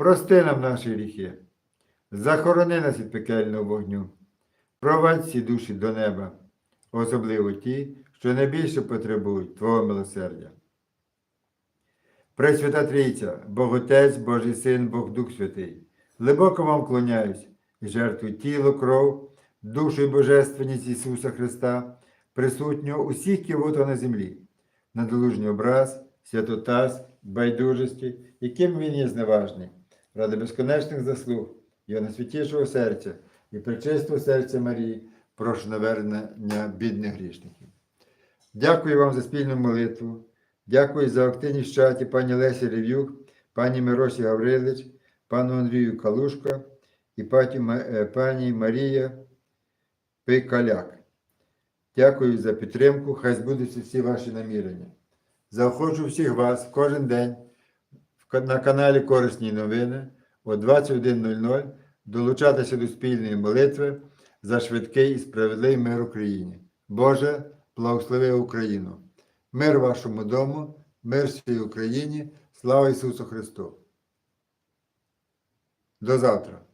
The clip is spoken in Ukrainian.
прости нам наші гріхи, захорони нас від пекельного вогню, провадь всі душі до неба, особливо ті, що найбільше потребують Твого милосердя. Пресвята Трійця, Бог Отець, Божий Син, Бог Дух Святий, глибоко вам вклоняюсь і жертвую тіло, кров, душу і божественність Ісуса Христа, присутнього усіх ківота на землі, надолужній образ, святотаз, байдужості, яким він є зневажний, ради безконечних заслуг, його найсвятішого серця і пречистого серця Марії, прошу навернення бідних грішників. Дякую вам за спільну молитву. Дякую за активність в чаті пані Лесі Рев'юк, пані Миросі Гаврилич, пану Андрію Калушка і е, пані Марія Пикаляк. Дякую за підтримку. Хай збудуться всі ваші намірення. Заохочу всіх вас кожен день на каналі Корисні новини о 21.00 долучатися до спільної молитви за швидкий і справедливий мир Україні. Боже, благослови Україну! Мир вашому дому, мир всій Україні, слава Ісусу Христу! До завтра!